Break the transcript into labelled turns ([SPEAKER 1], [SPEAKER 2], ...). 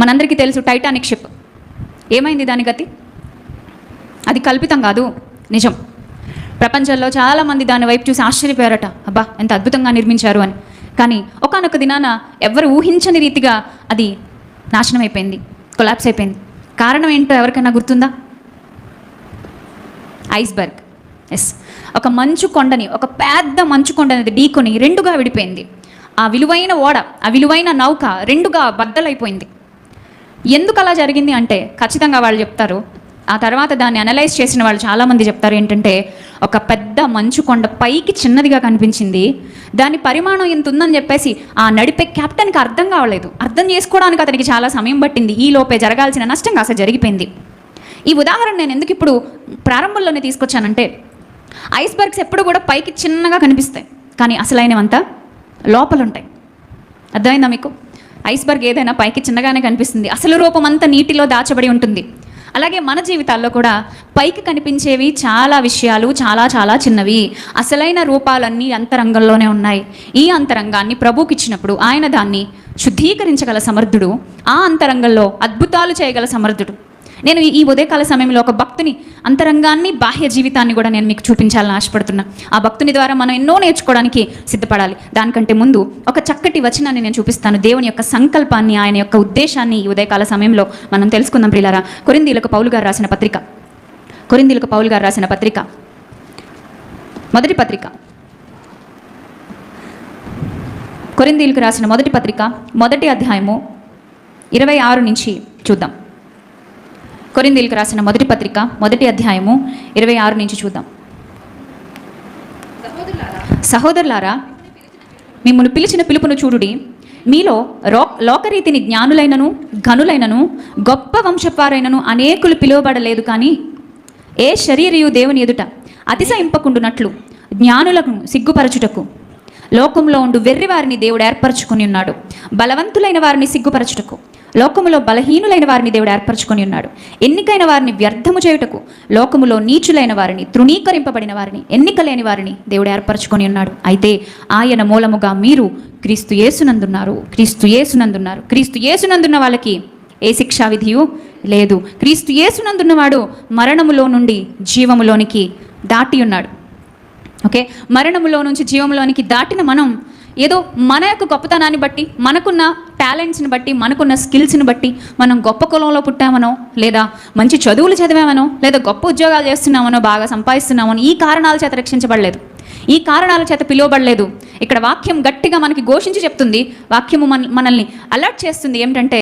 [SPEAKER 1] మనందరికీ తెలుసు Titanic ship. ఏమైంది దాని గతి? అది కల్పితం కాదు నిజం. ప్రపంచంలో చాలామంది దాని వైపు చూసి ఆశ్చర్యపోయారట. అబ్బా ఎంత అద్భుతంగా నిర్మించారు అని. కానీ ఒకానొక దినాన ఎవ్వరు ఊహించని రీతిగా అది నాశనం అయిపోయింది కొలాప్స్ అయిపోయింది. కారణం ఏంటో ఎవరికైనా గుర్తుందా? ఐస్బర్గ్. ఎస్ ఒక మంచు కొండని ఒక పెద్ద మంచు కొండని ఢీకొని రెండుగా విడిపోయింది. ఆ విలువైన ఓడ ఆ విలువైన నౌక రెండుగా బద్దలైపోయింది. ఎందుకు అలా జరిగింది అంటే ఖచ్చితంగా వాళ్ళు చెప్తారు. ఆ తర్వాత దాన్ని అనలైజ్ చేసిన వాళ్ళు చాలామంది చెప్తారు ఏంటంటే ఒక పెద్ద మంచు కొండ పైకి చిన్నదిగా కనిపించింది. దాని పరిమాణం ఎంత ఉందని చెప్పేసి ఆ నడిపే కెప్టెన్కి అర్థం కావలేదు. అర్థం చేసుకోవడానికి అతనికి చాలా సమయం పట్టింది. ఈ లోపే జరగాల్సిన నష్టం కాస్త జరిగిపోయింది. ఈ ఉదాహరణ నేను ఎందుకు ఇప్పుడు ప్రారంభంలోనే తీసుకొచ్చానంటే ఐస్బర్గ్స్ ఎప్పుడు కూడా పైకి చిన్నగా కనిపిస్తాయి. కానీ అసలైనవంతా లోపలుంటాయి. అర్థమైందా మీకు? ఐస్బర్గ్ ఏదైనా పైకి చిన్నగానే కనిపిస్తుంది. అసలు రూపం అంతా నీటిలో దాచబడి ఉంటుంది. అలాగే మన జీవితాల్లో కూడా పైకి కనిపించేవి చాలా విషయాలు చాలా చాలా చిన్నవి. అసలైన రూపాలన్నీ అంతరంగంలోనే ఉన్నాయి. ఈ అంతరంగాన్ని ప్రభుకి ఇచ్చినప్పుడు ఆయన దాన్ని శుద్ధీకరించగల సమర్థుడు ఆ అంతరంగంలో అద్భుతాలు చేయగల సమర్థుడు. నేను ఈ ఉదయకాల సమయంలో ఒక భక్తుని అంతరంగాన్ని బాహ్య జీవితాన్ని కూడా నేను మీకు చూపించాలని ఆశపడుతున్నా. ఆ భక్తుని ద్వారా మనం ఎన్నో నేర్చుకోవడానికి సిద్ధపడాలి. దానికంటే ముందు ఒక చక్కటి వచనాన్ని నేను చూపిస్తాను. దేవుని యొక్క సంకల్పాన్ని ఆయన యొక్క ఉద్దేశాన్ని ఈ ఉదయకాల సమయంలో మనం తెలుసుకుందాం ప్రియులారా. కొరిందీలకు పౌలు గారు రాసిన పత్రిక. కొరిందీలకు పౌలు గారు రాసిన పత్రిక. మొదటి పత్రిక. కొరిందీలకు రాసిన మొదటి పత్రిక మొదటి అధ్యాయము ఇరవై ఆరు నుంచి చూద్దాం. కొరిందీలకు రాసిన మొదటి పత్రిక మొదటి అధ్యాయము ఇరవై ఆరు నుంచి చూద్దాం. సహోదరులారా మిమ్మల్ని పిలిచిన పిలుపును చూడుడి. మీలో రో లోకరీతిని జ్ఞానులైనను ఘనులైనను గొప్ప వంశపారైనను అనేకులు పిలువబడలేదు కానీ ఏ శరీరయు దేవుని ఎదుట అతిశయింపకుండునట్లు జ్ఞానులకు సిగ్గుపరచుటకు లోకంలో ఉండు వెర్రి వారిని దేవుడు ఏర్పరచుకుని ఉన్నాడు. బలవంతులైన వారిని సిగ్గుపరచుటకు లోకములో బలహీనులైన వారిని దేవుడు ఏర్పరచుకొని ఉన్నాడు. ఎన్నికైన వారిని వ్యర్థము చేయుటకు లోకములో నీచులైన వారిని తృణీకరింపబడిన వారిని ఎన్నిక లేని వారిని దేవుడు ఏర్పరచుకొని ఉన్నాడు. అయితే ఆయన మూలముగా మీరు క్రీస్తు యేసునందున్నారు. క్రీస్తు యేసునందున్నారు. క్రీస్తు యేసునందున్న వాళ్ళకి ఏ శిక్షా విధియు లేదు. క్రీస్తు యేసునందున్నవాడు మరణములో నుండి జీవములోనికి దాటి ఉన్నాడు. ఓకే? మరణములో నుంచి జీవంలోనికి దాటిన మనం ఏదో మన యొక్క గొప్పతనాన్ని బట్టి మనకున్న టాలెంట్స్ని బట్టి మనకున్న స్కిల్స్ని బట్టి మనం గొప్ప కులంలో పుట్టామనో లేదా మంచి చదువులు చదివామనో లేదా గొప్ప ఉద్యోగాలు చేస్తున్నామనో బాగా సంపాదిస్తున్నామనో ఈ కారణాల చేత రక్షించబడలేదు. ఈ కారణాల చేత పిలువబడలేదు. ఇక్కడ వాక్యం గట్టిగా మనకి ఘోషించి చెప్తుంది. వాక్యము మన మనల్ని అలర్ట్ చేస్తుంది. ఏమిటంటే